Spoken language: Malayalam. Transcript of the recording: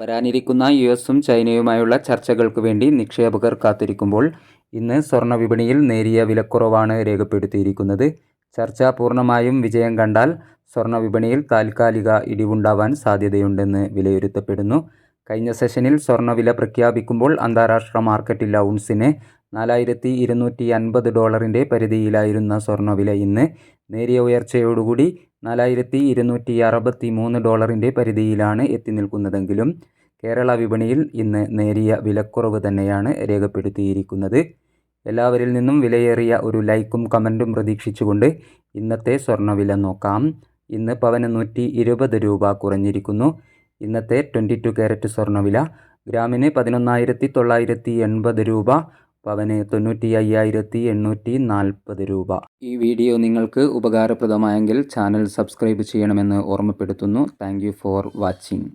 വരാനിരിക്കുന്ന യു എസും ചൈനയുമായുള്ള ചർച്ചകൾക്ക് വേണ്ടി നിക്ഷേപകർ കാത്തിരിക്കുമ്പോൾ ഇന്ന് സ്വർണ വിപണിയിൽ നേരിയ വിലക്കുറവാണ് രേഖപ്പെടുത്തിയിരിക്കുന്നത്. ചർച്ച പൂർണമായും വിജയം കണ്ടാൽ സ്വർണ വിപണിയിൽ താൽക്കാലിക ഇടിവുണ്ടാവാൻ സാധ്യതയുണ്ടെന്ന് വിലയിരുത്തപ്പെടുന്നു. കഴിഞ്ഞ സെഷനിൽ സ്വർണവില പ്രഖ്യാപിക്കുമ്പോൾ അന്താരാഷ്ട്ര മാർക്കറ്റിൽ ഔൺസിന് നാലായിരത്തി ഇരുന്നൂറ്റി അൻപത് ഡോളറിന്റെ പരിധിയിലായിരുന്ന സ്വർണവില ഇന്ന് നേരിയ ഉയർച്ചയോടുകൂടി നാലായിരത്തി ഇരുന്നൂറ്റി അറുപത്തി മൂന്ന് ഡോളറിന്റെ പരിധിയിലാണ് എത്തി നിൽക്കുന്നതെങ്കിലും കേരള വിപണിയിൽ ഇന്ന് നേരിയ വിലക്കുറവ് തന്നെയാണ് രേഖപ്പെടുത്തിയിരിക്കുന്നത്. എല്ലാവരിൽ നിന്നും വിലയേറിയ ഒരു ലൈക്കും കമന്റും പ്രതീക്ഷിച്ചുകൊണ്ട് ഇന്നത്തെ സ്വർണവില നോക്കാം. ഇന്ന് പവന് നൂറ്റി ഇരുപത് രൂപ കുറഞ്ഞിരിക്കുന്നു. ഇന്നത്തെ ട്വന്റി ടു ക്യാരറ്റ് സ്വർണവില ഗ്രാമിന് പതിനൊന്നായിരത്തി തൊള്ളായിരത്തി എൺപത് രൂപ പവന് തൊണ്ണൂറ്റി അയ്യായിരത്തി എണ്ണൂറ്റി നാൽപ്പത് രൂപ. ഈ വീഡിയോ നിങ്ങൾക്ക് ഉപകാരപ്രദമായെങ്കിൽ ചാനൽ സബ്സ്ക്രൈബ് ചെയ്യണമെന്ന് ഓർമ്മപ്പെടുത്തുന്നു. Thank for watching.